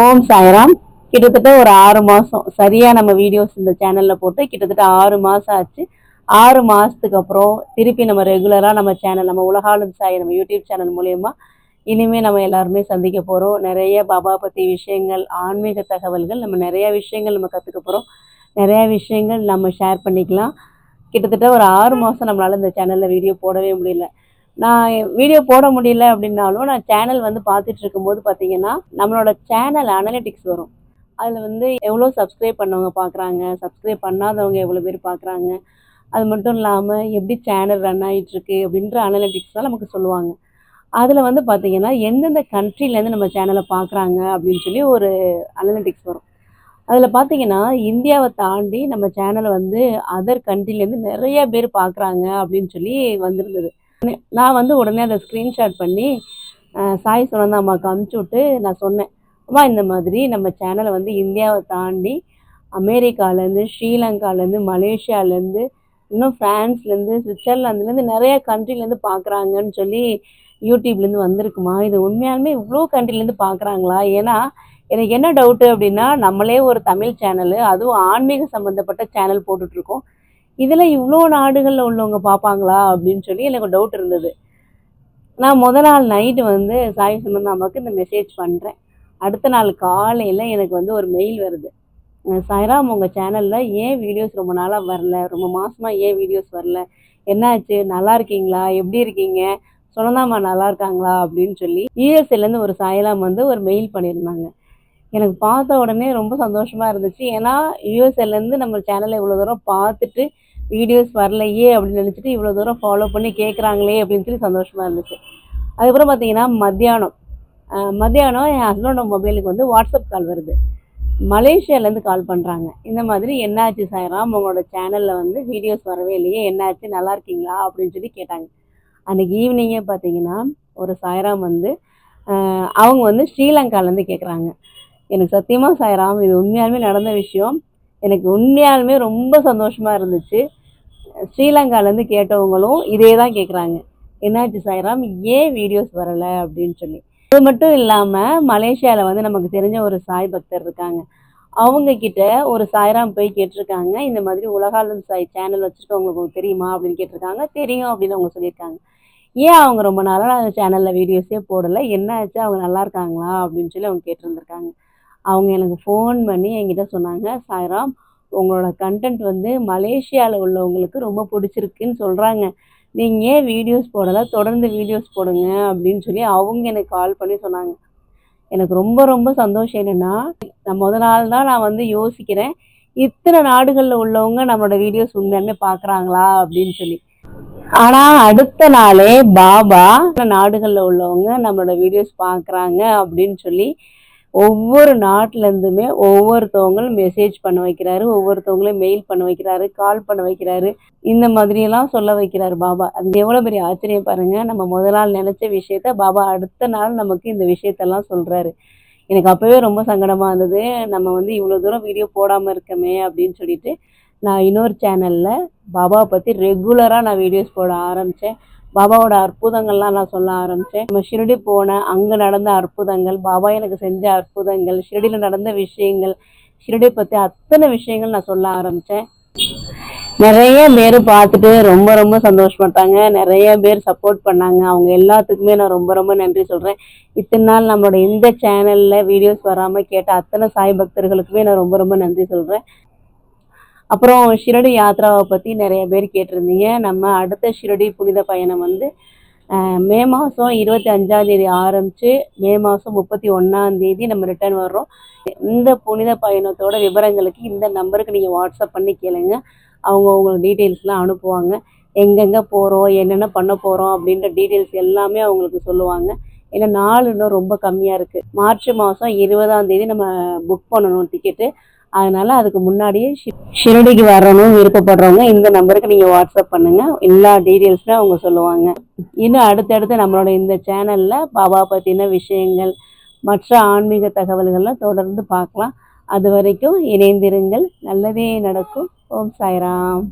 ஓம் சாய்ராம். கிட்டத்தட்ட ஒரு ஆறு மாதம் சரியாக நம்ம வீடியோஸ் இந்த சேனலில் போட்டு கிட்டத்தட்ட ஆறு மாதம் ஆச்சு. ஆறு மாதத்துக்கு அப்புறம் திருப்பி நம்ம ரெகுலராக நம்ம சேனல் நம்ம உலகாலும் சாய் நம்ம யூடியூப் சேனல் மூலயமா இனிமேல் நம்ம எல்லாருமே சந்திக்க போகிறோம் நிறைய பாபா பற்றி விஷயங்கள் ஆன்மீக தகவல்கள் நம்ம நிறையா விஷயங்கள் நம்ம கற்றுக்க போகிறோம் நிறையா விஷயங்கள் நம்ம ஷேர் பண்ணிக்கலாம். கிட்டத்தட்ட ஒரு ஆறு மாதம் நம்மளால் இந்த சேனலில் வீடியோ போடவே முடியல. நான் வீடியோ போட முடியல அப்படின்னாலும் நான் சேனல் வந்து பார்த்துட்டு இருக்கும்போது பார்த்தீங்கன்னா நம்மளோட சேனல் அனலிட்டிக்ஸ் வரும். அதில் வந்து எவ்வளோ சப்ஸ்கிரைப் பண்ணவங்க பார்க்குறாங்க சப்ஸ்கிரைப் பண்ணாதவங்க எவ்வளோ பேர் பார்க்குறாங்க அது மட்டும் இல்லாமல் எப்படி சேனல் ரன் ஆகிட்டுருக்கு அப்படின்ற அனலிட்டிக்ஸ்லாம் நமக்கு சொல்லுவாங்க. அதில் வந்து பார்த்திங்கன்னா எந்தெந்த கண்ட்ரிலேருந்து நம்ம சேனலை பார்க்குறாங்க அப்படின்னு சொல்லி ஒரு அனலிட்டிக்ஸ் வரும். அதில் பார்த்தீங்கன்னா இந்தியாவை தாண்டி நம்ம சேனலை வந்து அதர் கண்ட்ரிலேருந்து நிறைய பேர் பார்க்குறாங்க அப்படின்னு சொல்லி வந்திருந்தது. நான் வந்து உடனே அதை ஸ்க்ரீன்ஷாட் பண்ணி சாய் சுனந்தா அம்மாவுக்கு அமுச்சு விட்டு நான் சொன்னேன் அம்மா இந்த மாதிரி நம்ம சேனலை வந்து இந்தியாவை தாண்டி அமெரிக்காலேருந்து ஸ்ரீலங்காலேருந்து மலேசியாலேருந்து இன்னும் ஃப்ரான்ஸ்லேருந்து சுவிட்சர்லாந்துலேருந்து நிறைய கண்ட்ரிலேருந்து பார்க்குறாங்கன்னு சொல்லி யூடியூப்லேருந்து வந்திருக்குமா? இது உண்மையாலுமே இவ்வளோ கண்ட்ரிலேருந்து பார்க்குறாங்களா? ஏன்னா எனக்கு என்ன டவுட்டு அப்படின்னா நம்மளே ஒரு தமிழ் சேனலு அதுவும் ஆன்மீக சம்மந்தப்பட்ட சேனல் போட்டுட்ருக்கோம். இதில் இவ்வளோ நாடுகளில் உள்ளவங்க பார்ப்பாங்களா அப்படின்னு சொல்லி எனக்கு டவுட் இருந்தது. நான் முத நாள் நைட்டு வந்து சாய் சுனந்தாமாவுக்கு இந்த மெசேஜ் பண்ணுறேன் அடுத்த நாள் காலையில் எனக்கு வந்து ஒரு மெயில் வருது. சாய்ராம் உங்கள் சேனலில் ஏன் வீடியோஸ் ரொம்ப நாளாக வரல? ரொம்ப மாதமாக ஏன் வீடியோஸ் வரல? என்னாச்சு? நல்லா இருக்கீங்களா? எப்படி இருக்கீங்க? சுனந்தாமா நல்லா இருக்காங்களா? அப்படின்னு சொல்லி யூஎஸ்ஏலேருந்து ஒரு சாயலாம் வந்து ஒரு மெயில் பண்ணியிருந்தாங்க. எனக்கு பார்த்த உடனே ரொம்ப சந்தோஷமாக இருந்துச்சு. ஏன்னா யூஎஸ்எல்லேருந்து நம்ம சேனலை இவ்வளோ தூரம் பார்த்துட்டு வீடியோஸ் வரலையே அப்படின்னு நினச்சிட்டு இவ்வளோ தூரம் ஃபாலோ பண்ணி கேட்குறாங்களே அப்படின்னு சொல்லி சந்தோஷமாக இருந்துச்சு. அதுக்கப்புறம் பார்த்தீங்கன்னா மத்தியானம். மத்தியானம் என் ஹஸ்பண்டோட மொபைலுக்கு வந்து வாட்ஸ்அப் கால் வருது. மலேசியாலேருந்து கால் பண்ணுறாங்க இந்த மாதிரி என்னாச்சு சாய்ராம்? உங்களோட சேனலில் வந்து வீடியோஸ் வரவே இல்லையே. என்னாச்சு? நல்லா இருக்கீங்களா? அப்படின்னு சொல்லி கேட்டாங்க. அன்றைக்கி ஈவினிங்கே பார்த்தீங்கன்னா ஒரு சாய்ராம் வந்து அவங்க வந்து ஸ்ரீலங்காலேருந்து கேட்குறாங்க எனக்கு சத்தியமாக சாய்ராம் இது உண்மையாலுமே நடந்த விஷயம். எனக்கு உண்மையாலுமே ரொம்ப சந்தோஷமாக இருந்துச்சு. ஸ்ரீலங்காலேருந்து கேட்டவங்களும் இதே தான் கேட்குறாங்க என்னாச்சு சாய்ராம்? ஏன் வீடியோஸ் வரலை? அப்படின்னு சொல்லி. அது மட்டும் இல்லாமல் மலேசியாவில் வந்து நமக்கு தெரிஞ்ச ஒரு சாய் பக்தர் இருக்காங்க. அவங்க கிட்ட ஒரு சாய்ராம் போய் கேட்டிருக்காங்க. இந்த மாதிரி உலகாலும் சாய் சேனல் வச்சுருக்கவங்களுக்கு உங்களுக்கு தெரியுமா? அப்படின்னு கேட்டிருக்காங்க. தெரியும் அப்படின்னு அவங்க சொல்லியிருக்காங்க. ஏன் அவங்க ரொம்ப நாளாக சேனலில் வீடியோஸே போடலை? என்ன ஆச்சு அவங்க நல்லா இருக்காங்களா? அப்படின்னு சொல்லி அவங்க கேட்டிருந்திருக்காங்க. அவங்க எனக்கு ஃபோன் பண்ணி என்கிட்ட சொன்னாங்க சாய்ராம் உங்களோட கண்டென்ட் வந்து மலேசியாவில் உள்ளவங்களுக்கு ரொம்ப பிடிச்சிருக்குன்னு சொல்கிறாங்க நீங்கள் ஏன் வீடியோஸ் போடலை? தொடர்ந்து வீடியோஸ் போடுங்க அப்படின்னு சொல்லி அவங்க எனக்கு கால் பண்ணி சொன்னாங்க. எனக்கு ரொம்ப ரொம்ப சந்தோஷம் என்னென்னா நான் முத நாள் தான் நான் வந்து யோசிக்கிறேன் இத்தனை நாடுகளில் உள்ளவங்க நம்மளோட வீடியோஸ் உண்மையுமே பார்க்குறாங்களா அப்படின்னு சொல்லி. ஆனால் அடுத்த நாளே பாபா நாடுகளில் உள்ளவங்க நம்மளோட வீடியோஸ் பார்க்குறாங்க அப்படின்னு சொல்லி ஒவ்வொரு நாட்டிலேருந்துமே ஒவ்வொருத்தவங்களும் மெசேஜ் பண்ண வைக்கிறாரு ஒவ்வொருத்தவங்களையும் மெயில் பண்ண வைக்கிறாரு கால் பண்ண வைக்கிறாரு. இந்த மாதிரியெல்லாம் சொல்ல வைக்கிறாரு பாபா. அது எவ்வளோ பெரிய ஆச்சரியம் பாருங்கள் நம்ம முதல் நாள் நினச்ச விஷயத்த பாபா அடுத்த நாள் நமக்கு இந்த விஷயத்தெல்லாம் சொல்கிறாரு எனக்கு அப்போவே ரொம்ப சங்கடமாக இருந்தது. நம்ம வந்து இவ்வளோ தூரம் வீடியோ போடாமல் இருக்கமே அப்படின்னு சொல்லிட்டு நான் இன்னொரு சேனலில் பாபாவை பற்றி ரெகுலராக நான் வீடியோஸ் போட ஆரம்பித்தேன் பாபாவோட அற்புதங்கள்லாம் நான் சொல்ல ஆரம்பித்தேன் நம்ம ஷிரடி போன அங்கே நடந்த அற்புதங்கள் பாபா எனக்கு செஞ்ச அற்புதங்கள் ஷிரடியில் நடந்த விஷயங்கள் ஷிரடி பற்றி அத்தனை விஷயங்கள் நான் சொல்ல ஆரம்பித்தேன் நிறைய பேர் பார்த்துட்டு ரொம்ப ரொம்ப சந்தோஷப்பட்டாங்க. நிறைய பேர் சப்போர்ட் பண்ணாங்க. அவங்க எல்லாத்துக்குமே நான் ரொம்ப ரொம்ப நன்றி சொல்கிறேன் இத்தனை நாள் நம்மளோட இந்த சேனலில் வீடியோஸ் வராமல் கேட்ட அத்தனை சாய் பக்தர்களுக்குமே நான் ரொம்ப ரொம்ப நன்றி சொல்கிறேன் அப்புறம் ஷிரடி யாத்ராவை பற்றி நிறைய பேர் கேட்டிருந்தீங்க. நம்ம அடுத்த ஷிரடி புனித பயணம் வந்து மே மாதம் இருபத்தி அஞ்சாந்தேதி ஆரம்பித்து மே மாதம் முப்பத்தி ஒன்றாந்தேதி நம்ம ரிட்டர்ன் வர்றோம். இந்த புனித பயணத்தோட விவரங்களுக்கு இந்த நம்பருக்கு நீங்கள் வாட்ஸ்அப் பண்ணி கேளுங்க. அவங்க உங்களுக்கு டீட்டெயில்ஸ்லாம் அனுப்புவாங்க. எங்கெங்கே போகிறோம் என்னென்ன பண்ண போகிறோம் அப்படின்ற டீட்டெயில்ஸ் எல்லாமே அவங்களுக்கு சொல்லுவாங்க. ஏன்னா நாள் இன்னும் ரொம்ப கம்மியாக இருக்குது மார்ச் மாதம் இருபதாம் தேதி நம்ம புக் பண்ணணும் டிக்கெட்டு அதனால அதுக்கு முன்னாடியே ஷி- ஷிரடிக்கு வரணும் விருப்பப்படுறவங்க இந்த நம்பருக்கு நீங்கள் வாட்ஸ்அப் பண்ணுங்க. எல்லா டீட்டெயில்ஸுமே அவங்க சொல்லுவாங்க. இன்னும் அடுத்தடுத்து நம்மளோட இந்த சேனலில் பாபா பற்றின விஷயங்கள் மற்ற ஆன்மீக தகவல்கள்லாம் தொடர்ந்து பார்க்கலாம். அது வரைக்கும் இணைந்திருங்கள். நல்லதே நடக்கும். ஓம் சாய்ராம்.